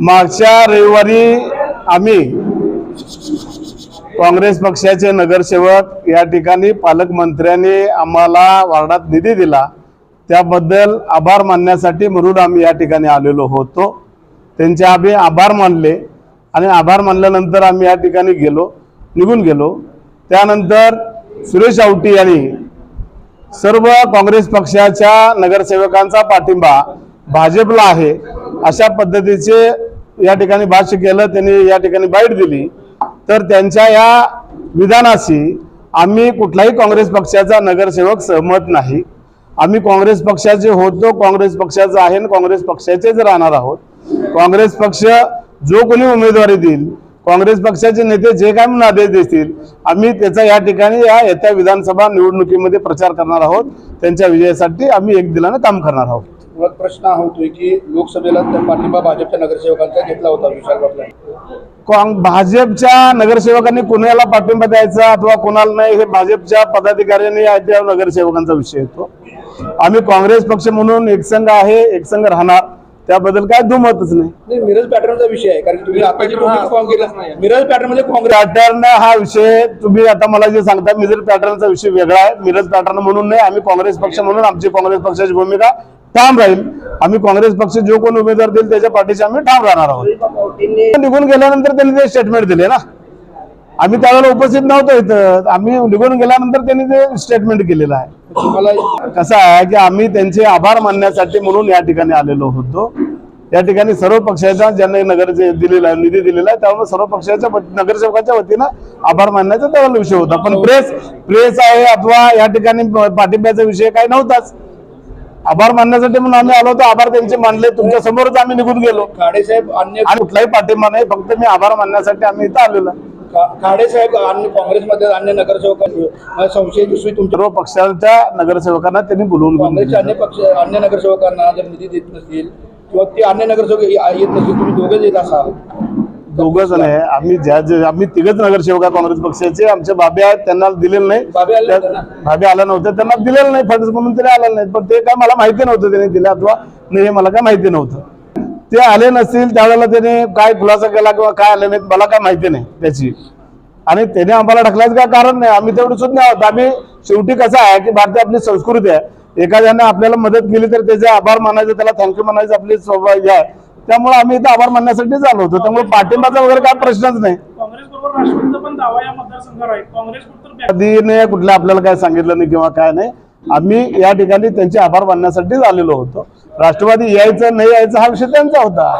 मागच्या रविवारी आम्ही काँग्रेस पक्षाचे नगरसेवक या ठिकाणी पालकमंत्र्यांनी आम्हाला वार्डात निधी दिला. त्याबद्दल आभार मानण्यासाठी म्हणून आम्ही या ठिकाणी आलेलो होतो. त्यांचे आम्ही आभार मानले आणि आभार मानल्यानंतर आम्ही या ठिकाणी गेलो निघून गेलो. त्यानंतर सुरेश आवटी यांनी सर्व काँग्रेस पक्षाच्या नगरसेवकांचा पाठिंबा भाजपला आहे. अशा पद्धतीचे या ठिकाणी भाष्य केलं त्यांनी या ठिकाणी बाईट दिली. तर त्यांच्या या विधानाशी आम्ही कुठलाही काँग्रेस पक्षाचा नगरसेवक सहमत नाही. आम्ही काँग्रेस पक्षाचे होतो काँग्रेस पक्षाचा आहे आणि काँग्रेस पक्षाचेच राहणार आहोत. काँग्रेस पक्ष जो कोणी उमेदवारी देईल काँग्रेस पक्षाचे नेते जे काय म्हणून आदेश देतील आम्ही त्याचा या ठिकाणी या येत्या विधानसभा निवडणुकीमध्ये प्रचार करणार आहोत. त्यांच्या विजयासाठी आम्ही एक दिलाने काम करणार आहोत. मुळात प्रश्न हा होतोय की लोकसभेला त्या पाठिंबा भाजपच्या नगरसेवकांचा घेतला होता विशाल काँग भाजपच्या नगरसेवकांनी कुणाला पाठिंबा द्यायचा अथवा कुणाला नाही हे भाजपच्या पदाधिकाऱ्यांनी त्या नगरसेवकांचा विषय येतो आम्ही काँग्रेस पक्ष म्हणून एकसंघ आहे एकसंघ राहणार. त्याबद्दल काय दुमतच नाही. नाही मिरज पॅटर्नचा विषय आहे कारण तुम्ही मिरज पॅटर्नमध्ये काँग्रेस. पॅटर्न हा विषय तुम्ही आता मला जे सांगता मिरज पॅटर्नचा विषय वेगळा आहे. मिरज पॅटर्न म्हणून नाही आम्ही काँग्रेस पक्ष म्हणून आमची काँग्रेस पक्षाची भूमिका ठाम राहील. आम्ही काँग्रेस पक्ष जो कोण उमेदवार देईल त्याच्या पाठीशी आम्ही ठाम राहणार आहोत. निघून गेल्यानंतर त्यांनी ते स्टेटमेंट दिले ना. आम्ही त्यावेळेला उपस्थित नव्हतो इथं. आम्ही निघून गेल्यानंतर त्यांनी ते स्टेटमेंट केलेलं आहे. तुम्हाला कसं आहे की आम्ही त्यांचे आभार मानण्यासाठी म्हणून या ठिकाणी आलेलो होतो. या ठिकाणी सर्व पक्षाचा ज्यांना नगर दिलेला आहे निधी दिलेला आहे त्यामुळे सर्व पक्षाच्या नगरसेवकाच्या वतीनं आभार मानण्याचा त्यावेळेला विषय होता. पण प्रेस प्रेस आहे अथवा या ठिकाणी पाठिंब्याचा विषय काही नव्हताच. आभार मानण्यासाठी म्हणून आम्ही आलो होतो. आभार त्यांचे मानले. तुमच्या समोरच आम्ही निघून गेलो. खाडे साहेब अन्य आणि कुठलाही पाठिंबा नाही. फक्त मी आभार मानण्यासाठी आम्ही इथं आलेलो. आहे. खाडे साहेब अन्य काँग्रेसमध्ये अन्य नगरसेवकांना संशय दुसरी तुमच्या सर्व पक्षाच्या नगरसेवकांना त्यांनी बोलवून घेऊन काँग्रेसच्या. अन्य पक्ष अन्य नगरसेवकांना जर निधी देत नसतील किंवा ते अन्य नगरसेवक ये- येत नसतील तुम्ही दोघे येत असाल. दोघं जण आहे. आम्ही ज्या जे- आम्ही तिघच नगरसेवक आहे काँग्रेस पक्षाचे. आमचे बाबे आहेत त्यांना दिलेलं नाही. बाबे आले त्या- होते ना? भाबे आला नव्हते त्यांना दिलेलं नाही फंड्स म्हणून तरी आलेलं नाही. पण ते काय मला माहिती नव्हतं त्यांनी दिले अथवा नाही हे मला काय माहिती नव्हतं. ते आले नसतील त्यावेळेला त्याने काय खुलासा केला किंवा काय आले नाहीत मला काय माहिती नाही त्याची. आणि त्याने आम्हाला ढकलायचं काय कारण नाही? आम्ही तेवढं सुद्धा नाही आहोत. आम्ही शेवटी कसं आहे की भारतीय आपली संस्कृती आहे. एखाद्याने आपल्याला मदत केली तर त्याचे आभार मानायचं त्याला थँक्यू म्हणायचं आपली स्वभाव आहे. त्यामुळे आम्ही इथं आभार मानण्यासाठीच आलो होतो. त्यामुळे पाठिंबाचा वगैरे काय प्रश्नच नाही. कधीने कुठल्या आपल्याला काय सांगितलं नाही किंवा काय नाही आम्ही या ठिकाणी त्यांचे आभार मानण्यासाठीच आलेलो होतो. राष्ट्रवादी यायचं नाही यायचं हा विषय त्यांचा होता.